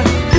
น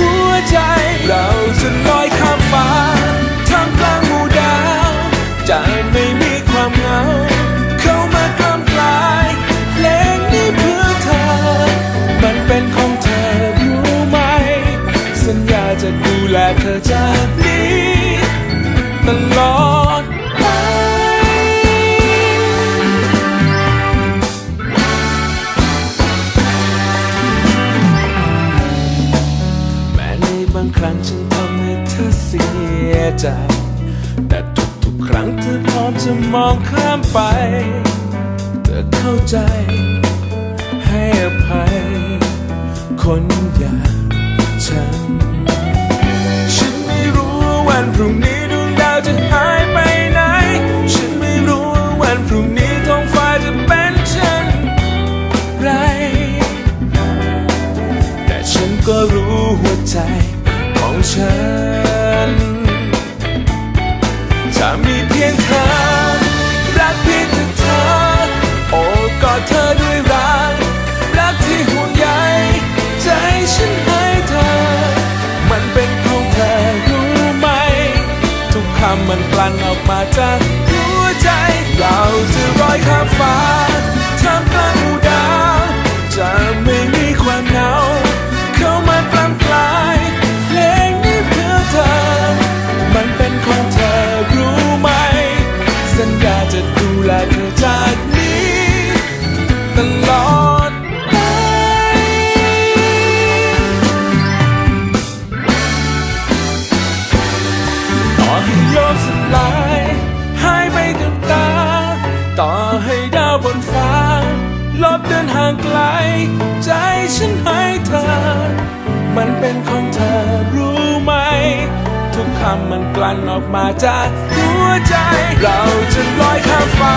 บางครั้งฉันทำให้เธอเสียใจ แต่ทุกๆครั้งเธอพร้อมจะมองข้ามไป เธอเข้าใจ ฉันจะมีเพียงเธอ รักเพียงแต่เธอ โอ้กอดเธอด้วยรัก รักที่ห่วงใยใจฉันให้เธอ มันเป็นของเธอรู้ไหม ทุกคำมันกลั่นออกมาจากหัวใจ เราจะลอยข้ามฟ้า ลอดไปต่อให้โลกสลายหายไปกับตา ต่อให้ดาวบนฟ้า ลบเดินห่างไกล ใจฉันให้เธอ มันเป็นของเธอรู้ไหม ทุกคำมันกลั่นออกมาจากหัวใจ เราจะลอยข้ามฟ้า